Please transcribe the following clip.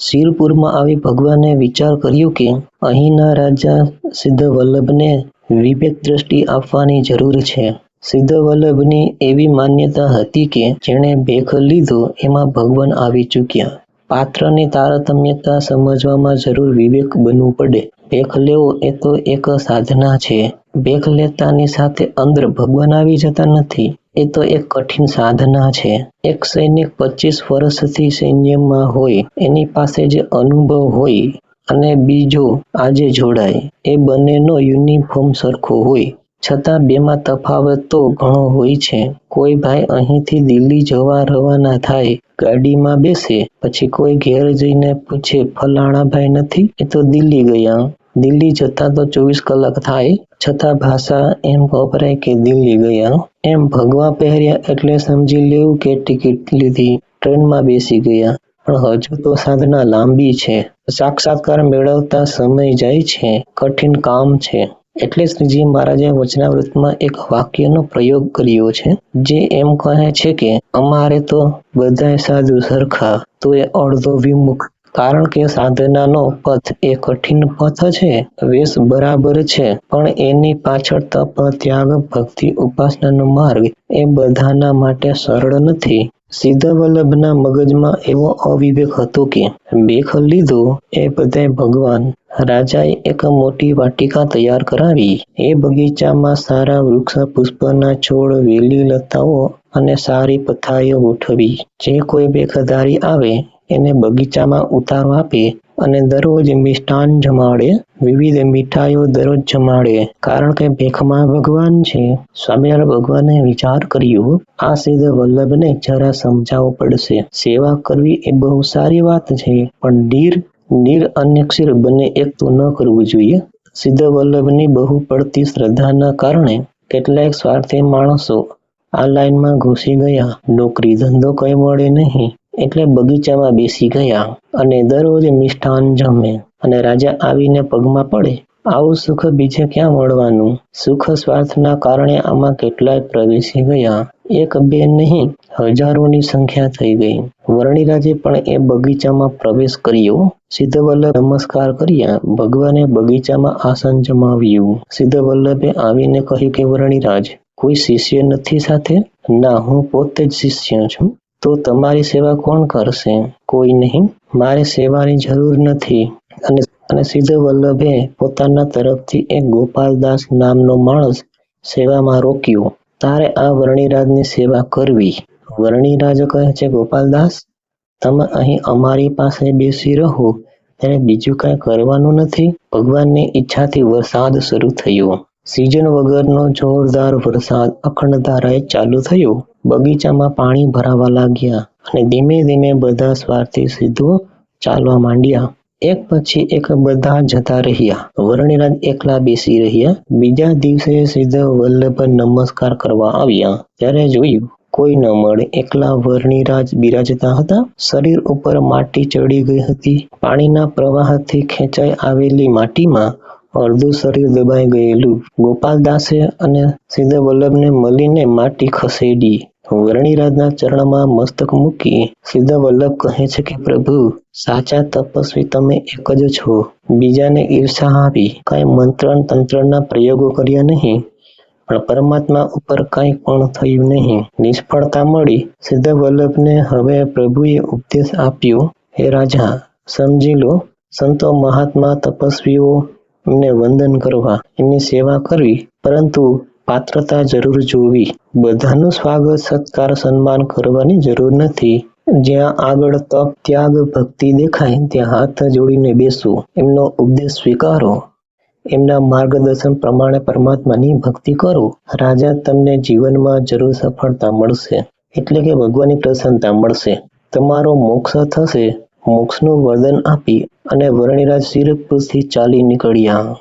શિરપુરમાં આવી ભગવાને વિચાર કર્યો કે અહીંના રાજા સિદ્ધવલ્લભને વિવેક દ્રષ્ટિ આપવાની જરૂર છે. સિદ્ધવલ્લભની એવી માન્યતા હતી કે જેણે ભેખ લીધો એમાં ભગવાન આવી ચૂક્યા. પાત્રની તારતમ્યતા સમજવામાં જરૂર વિવેક બનવું પડે. ભેખ લેવો એ તો એક સાધના છે. ભેખ લેતાની સાથે અંદર ભગવાન આવી જતા નથી. એ તો એક કઠિન સાધના છે. એક સૈનિક પચીસ વર્ષથી સૈન્યમાં હોય, એની પાસે જે અનુભવ હોય અને બીજો આજે જોડાય, એ બંનેનો યુનિફોર્મ સરખો હોય. છતાં બેમાં તફાવત તો ઘણો હોય છે. કોઈ ભાઈ અહીંથી દિલ્હી જવા રવાના થાય, ગાડીમાં બેસે, પછી કોઈ ઘેર જઈને પૂછે, ફલાણા ભાઈ નથી? એ તો દિલ્હી ગયા. દિલ્હી જતા તો ચોવીસ કલાક થાય છતાં ભાષા એમ વપરાય કે દિલ્હી ગયા. એમ ભગવા પહેર્યા એટલે સમજી લેવું કે ટિકિટ લીધી, ટ્રેનમાં બેસી ગયા. પણ હજુ તો સાધના લાંબી છે. સાક્ષાત્કાર મેળવતા સમય જાય છે. કઠિન કામ છે. એટલે શ્રીજી મહારાજે વચનાવૃતમાં એક વાક્યનો પ્રયોગ કર્યો છે, જે એમ કહે છે કે, અમારે તો બધાય સાધુ સરખા તો એ અડધો વિમુખ કારણ કે સાધનાનો પથ એ કઠિન પથ છે, વેશ બરાબર છે, પણ એની પાછળ તપ, ત્યાગ, ભક્તિ, ઉપાસનાનો માર્ગ એ બધાના માટે સરળ નથી. સિદ્ધવલ્લભના મગજમાં એવો અવિવેક હતો કે, બેખ લીધો એ બધે ભગવાન. રાજાએ એક મોટી વાટિકા તૈયાર કરાવી. એ બગીચામાં સારા વૃક્ષ પુષ્પના છોડ વેલી લતાઓ અને સારી પથારીઓ ગોઠવી. જે કોઈ બેખધારી આવે એને બગીચામાં ઉતારો આપે અને દરરોજ મિષ્ટાન જમાડે, વિવિધ મીઠાઈઓ દરરોજ જમાડે. કારણ કે ભેખમાં ભગવાન છે. સ્વામિનારાયણ ભગવાને વિચાર કર્યો, આ સિદ્ધ વલ્લભને જરા સમજાવવું પડશે. સેવા કરવી એ બહુ સારી વાત છે, પણ નીર નીર અને ક્ષીર બંને એક તો ન કરવું જોઈએ. સિદ્ધ વલ્લભની બહુ પડતી શ્રદ્ધાના કારણે કેટલાક સ્વાર્થી માણસો આ લાઈનમાં ઘૂસી ગયા. નોકરી ધંધો કઈ મળે નહીં. એટલે બગીચામાં બેસી ગયા અને દરરોજ મિષ્ટાન જમે અને રાજા આવીને પગમાં પડે. આવું સુખ બીજે ક્યાં મળવાનું? સુખ સ્વાર્થના કારણે આમાં કેટલાય પ્રવેશી ગયા. એક બે નહીં, હજારોની સંખ્યા થઈ ગઈ. વર્ણિરાજે પણ એ બગીચામાં પ્રવેશ કર્યો. સિદ્ધવલ્લભ નમસ્કાર કર્યા. ભગવાને બગીચામાં આસન જમાવ્યું. સિદ્ધવલ્લભે આવીને કહ્યું કે, વર્ણિરાજ, કોઈ શિષ્ય નથી સાથે? ના, હું પોતે જ શિષ્ય છું. તો તમારી સેવા કોણ કરશે? કોઈ નહીં. મારે સેવાની જરૂર નથી. અને અને સિદ્ધ વલ્લભે પોતાના તરફથી એક ગોપાલદાસ નામનો માણસ સેવામાં રોક્યો. તારે આ વર્ણિરાજની સેવા કરવી. વર્ણિરાજ કહે છે, ગોપાલદાસ, તમે અહીં અમારી પાસે બેસી રહો. ત્યારે બીજું કાંઈ કરવાનું નથી. ભગવાનની ઈચ્છાથી વરસાદ શરૂ થયો. સિઝન વગરનો જોરદાર વરસાદ અખંડ ધારાએ ચાલુ થયો. બગીચામાં પાણી ભરાવા લાગ્યા અને ધીમે ધીમે બધા સ્વાર્થી સીધો ચાલવા માંડ્યા. એક પછી એક બધા જતા રહ્યા. વર્ણિરાજ એકલા બેસી રહ્યા. બીજા દિવસે સિદ્ધ વલ્લભ નમસ્કાર કરવા આવ્યા. ત્યારે જોયું, કોઈ ન મળે. એકલા વર્ણિરાજ બિરાજતા હતા. શરીર ઉપર માટી ચડી ગઈ હતી. પાણીના પ્રવાહથી ખેંચાઈ આવેલી માટીમાં અડધું શરીર દબાઈ ગયેલું. ગોપાલદાસે અને સિદ્ધ વલ્લભને મળીને માટી ખસેડી. વર્ણિરાજના ચરણમાં મસ્તક મૂકી સિદ્ધ વલ્લભ કહે છે કે, પ્રભુ, સાચા તપસ્વી તમે એક જ છો. બીજાને ઈર્ષા આપી કઈ મંત્રણ તંત્રના પ્રયોગો કર્યા નહીં. પણ પરમાત્મા ઉપર કઈ પણ થયું નહીં. નિષ્ફળતા મળી. સિદ્ધ વલ્લભને હવે પ્રભુએ ઉપદેશ આપ્યો, હે રાજા, સમજી લો, સંતો મહાત્મા તપસ્વીઓ એમને વંદન કરવા, એમની સેવા કરવી. પરંતુ પાત્રતા જરૂર જોવી. બધાનું સ્વાગત, સત્કાર, સન્માન કરવાની જરૂર નથી. જ્યાં આગળ તપ, ત્યાગ, ભક્તિ દેખાય, ત્યાં હાથ જોડીને બેસવું. એમનો ઉપદેશ સ્વીકારો. એમના માર્ગદર્શન પ્રમાણે પરમાત્માની ભક્તિ કરો. રાજા તમને જીવનમાં જરૂર સફળતા મળશે. એટલે કે ભગવાનની પ્રસન્નતા મળશે. તમારો મોક્ષ થશે. મોક્ષનું વરદાન આપી અને વર્ણિરાજ શિરપુરથી ચાલી નીકળ્યા.